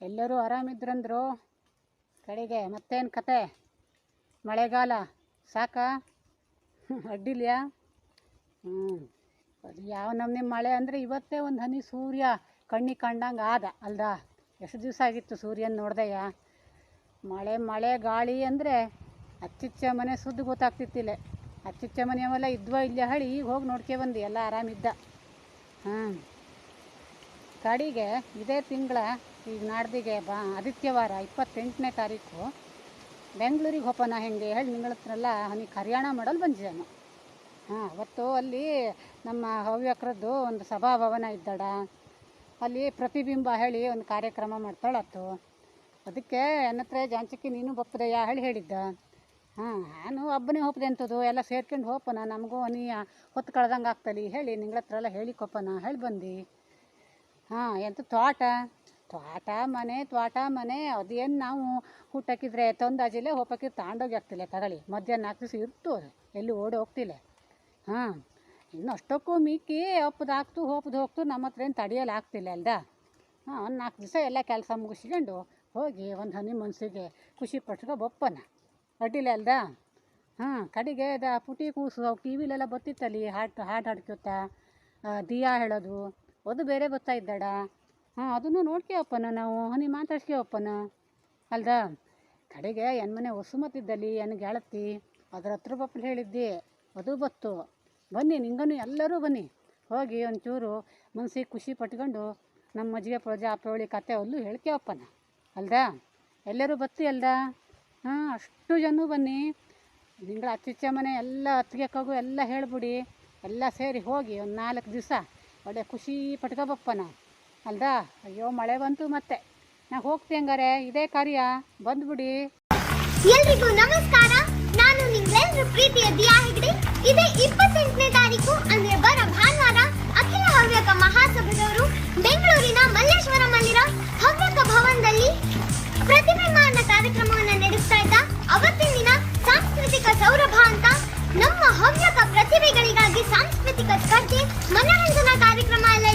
ಎಲ್ಲರೂ ಆರಾಮಿದ್ರಂದ್ರು? ಕಡೆಗೆ ಮತ್ತೇನು ಕತೆ? ಮಳೆಗಾಲ, ಸಾಕಾ? ಅಡ್ಡಿಲ್ಯಾ? ಹ್ಞೂ ಯಾವ ನಮ್ಮನೆ ಮಳೆ ಅಂದರೆ ಇವತ್ತೇ ಒಂದು ಹನಿ ಸೂರ್ಯ ಕಣ್ಣಿಗೆ ಕಂಡಂಗೆ ಆದ, ಅಲ್ದಾ? ಎಷ್ಟು ದಿವಸ ಆಗಿತ್ತು ಸೂರ್ಯನ ನೋಡ್ದೆಯ? ಮಳೆ ಮಳೆ, ಗಾಳಿ ಅಂದರೆ ಅಚ್ಚಿಚ್ಚ ಮನೆ ಸುದ್ದು ಗೊತ್ತಾಗ್ತಿತ್ತಿಲ್ಲ. ಅಚ್ಚಿಚ್ಚ ಮನೆ ಅವೆಲ್ಲ ಇದ್ವಾ ಇಲ್ಲ ಹಳಿ ಈಗ ಹೋಗಿ ನೋಡ್ಕೆ ಬಂದು, ಎಲ್ಲ ಆರಾಮಿದ್ದ. ಹ್ಞೂ ಕಡೆಗೆ ಇದೇ ತಿಂಗಳ ಈಗ ನಾಡ್ದಿಗೆ ಬಾ ಆದಿತ್ಯವಾರ ಇಪ್ಪತ್ತೆಂಟನೇ ತಾರೀಕು, ಬೆಂಗಳೂರಿಗೆ ಹೋಪನ ಹೆಂಗೆ ಹೇಳಿ ನಿಂಗಳ ಹತ್ರಲ್ಲ ಅವನಿಗೆ ಹರಿಯಾಣ ಮಾಡಲು ಬಂದಿದ್ದಾನು. ಹಾಂ, ಅವತ್ತು ಅಲ್ಲಿ ನಮ್ಮ ಹವ್ಯಕರದ್ದು ಒಂದು ಸಭಾಭವನ ಇದ್ದಡ. ಅಲ್ಲಿ ಪ್ರತಿಬಿಂಬ ಹೇಳಿ ಒಂದು ಕಾರ್ಯಕ್ರಮ ಮಾಡ್ತಾಳತ್ತು. ಅದಕ್ಕೆ ನನ್ನ ಹತ್ರ ಜಾಂಚಕ್ಕಿ ನೀನು ಬಪ್ಪದಯ್ಯ ಹೇಳಿ ಹೇಳಿದ್ದ. ಹಾಂ, ನಾನು ಒಬ್ಬನೇ ಹೋಗ್ದೆ ಅಂತದು ಎಲ್ಲ ಸೇರ್ಕೊಂಡು ಹೋಪನ, ನಮಗೂ ನೀ ಹೊತ್ತು ಕಳ್ದಂಗೆ ಆಗ್ತಲಿ ಹೇಳಿ ನಿಂಗಳ ಹತ್ರ ಎಲ್ಲ ಹೇಳಿಕೊಪ್ಪನ ಹೇಳಿ ಬಂದು. ಹಾಂ, ಎಂತ ತೋಟ? ತೋಟ ಮನೆ, ತ್ವಾಟ ಮನೆ ಅದೇನು ನಾವು ಹುಟ್ಟಾಕಿದ್ರೆ ತಂದಾಜಿಲ್ಲ ಹೋಪಕ್ಕೆ ಹೋಗಿ ಆಗ್ತಿಲ್ಲ ತಗೊಳ್ಳಿ ಮಧ್ಯಾಹ್ನ ನಾಲ್ಕು ದಿವಸ ಇರ್ತು ಅದು. ಎಲ್ಲಿ ಓಡಿ ಹೋಗ್ತಿಲ್ಲ. ಹಾಂ. ಇನ್ನು ಅಷ್ಟಕ್ಕೂ ಮಿಕ್ಕಿ ಒಪ್ಪದು ಹಾಕ್ತು ಹೋಪದು ಹೋಗ್ತು, ನಮ್ಮ ಹತ್ರ ಏನು ತಡೆಯಲು ಆಗ್ತಿಲ್ಲ ಅಲ್ದ? ಹಾಂ, ಒಂದು ನಾಲ್ಕು ದಿವಸ ಎಲ್ಲ ಕೆಲಸ ಮುಗಿಸ್ಕೊಂಡು ಹೋಗಿ ಒಂದು ಹನಿ ಮನಸ್ಸಿಗೆ ಖುಷಿ ಪಟ್ಕೊ ಬಪ್ಪನ. ಅಡ್ಡಿಲ್ಲ ಅಲ್ದ? ಹಾಂ, ಕಡೆಗೆ ಅದ ಪುಟಿ ಕೂಸು ಟಿ ವಿಲೆಲ್ಲ ಬರ್ತಿತ್ತಲ್ಲಿ ಹಾಡು ಹಾಡು ಹಾಡ್ಕೊತ ದಿಯಾ ಹೇಳೋದು, ಅದು ಬೇರೆ ಬರ್ತಾ ಇದ್ದಾಡ ಹಾಂ, ಅದನ್ನು ನೋಡ್ಕೇವಪ್ಪನ ನಾವು, ಹನಿ ಮಾತಾಡ್ಸ್ಕೊಪ್ಪನ ಅಲ್ದಾ? ಕಡೆಗೆ ಎನ್ ಮನೆ ಹೊಸುಮತ್ತಿದ್ದಲ್ಲಿ ಎನ್ ಗೆಳತಿ, ಅದ್ರ ಹತ್ರ ಬಪ್ಪಲು ಹೇಳಿದ್ದೆ, ಅದು ಬತ್ತು ಬನ್ನಿ, ನಿಂಗನು ಎಲ್ಲರೂ ಬನ್ನಿ. ಹೋಗಿ ಒಂಚೂರು ಮನ್ಸಿಗೆ ಖುಷಿ ಪಟ್ಕೊಂಡು ನಮ್ಮ ಮಜ್ಜಿಗೆ ಪ್ರಜಾ ಪ್ರವಳಿ ಕತೆ ಅಲ್ಲೂ ಹೇಳ್ಕೇವಪ್ಪನ. ಅಲ್ದಾ? ಎಲ್ಲರೂ ಬತ್ತಿ ಅಲ್ದಾ? ಹಾಂ, ಅಷ್ಟು ಜನ ಬನ್ನಿ. ನಿಂಗಳ ಅಚ್ಚಿಚ್ಚ ಮನೆ ಎಲ್ಲ ಹತ್ತಿಗೆಕ್ಕಾಗು ಎಲ್ಲ ಹೇಳ್ಬಿಡಿ. ಎಲ್ಲ ಸೇರಿ ಹೋಗಿ ಒಂದು ನಾಲ್ಕು ದಿವಸ ಒಳ್ಳೆ ಖುಷಿ ಪಟ್ಕೊಬಪ್ಪನ ಅಲ್ದಾ? ಅಯ್ಯೋ, ಮಳೆ ಬಂತು ಮತ್ತೆ. ನಾ ಹೋಗ್ತಿ ಹಂಗಾರೆ. ಇದೇ ಕಾರ್ಯ. ಬಂದ್ಬಿಡಿ. ಎಲ್ರಿಗೂ ನಮಸ್ಕಾರ. ನಾನು ನಿಮ್ಮೆಲ್ಲರ ಪ್ರೀತಿಯ ದಿಯಾ ಹೆಗ್ಡೆ. ಇದೇ ಇಪ್ಪತ್ತೆಂಟನೇ ತಾರೀಕು, ಅಂದ್ರೆ ಬರ ಭಾನುವಾರ, ಅಖಿಲ ಹವ್ಯಕ ಮಹಾಸಭದವರು ಬೆಂಗಳೂರಿನ ಮಲ್ಲೇಶ್ವರಮಲ್ಲಿರೋ ಹವ್ಯಕ ಭವನದಲ್ಲಿ ಪ್ರತಿಬಿಂಬ ಕಾರ್ಯಕ್ರಮವನ್ನು ನಡೆಸ್ತಾ ಇದ್ದ ಅವತ್ತಿನ ದಿನ ಸಾಂಸ್ಕೃತಿಕ ಸೌರಭ ಅಂತ ನಮ್ಮ ಹವ್ಯಕ ಪ್ರತಿಭೆಗಳಿಗಾಗಿ ಸಾಂಸ್ಕೃತಿಕ ಸ್ಪರ್ಧೆ, ಮನರಂಜನಾ ಕಾರ್ಯಕ್ರಮ ಎಲ್ಲ